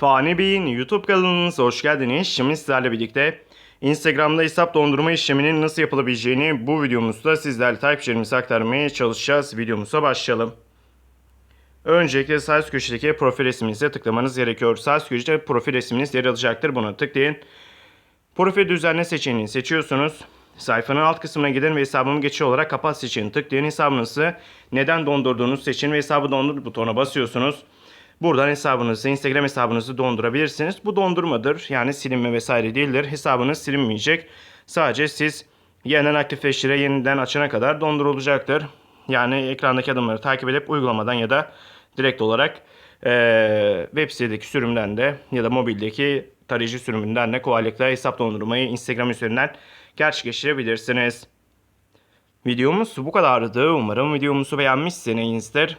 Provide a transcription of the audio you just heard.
Fani Bey'in YouTube kanalınıza hoş geldiniz. Şimdi sizlerle birlikte Instagram'da hesap dondurma işleminin nasıl yapılabileceğini bu videomuzda sizlerle takipçilerimize aktarmaya çalışacağız. Videomuza başlayalım. Öncelikle sağ üst köşedeki profil resminize tıklamanız gerekiyor. Sağ üst köşede profil resminiz yer alacaktır. Buna tıklayın. Profil düzenle seçeneğini seçiyorsunuz. Sayfanın alt kısmına gidin ve hesabımı geçici olarak kapat seçin. Tıklayın hesabınızı neden dondurduğunuzu seçin ve hesabı dondur butonuna basıyorsunuz. Buradan hesabınızı, Instagram hesabınızı dondurabilirsiniz. Bu dondurmadır. Yani silinme vesaire değildir. Hesabınız silinmeyecek. Sadece siz yeniden aktifleştire, yeniden açana kadar dondurulacaktır. Yani ekrandaki adımları takip edip uygulamadan ya da direkt olarak eee, web sitedeki sürümden de ya da mobildeki tarayıcı sürümünden de kolaylıkla hesap dondurmayı Instagram üzerinden gerçekleştirebilirsiniz. Videomuz bu kadardı. Umarım videomuzu beğenmişsinizdir.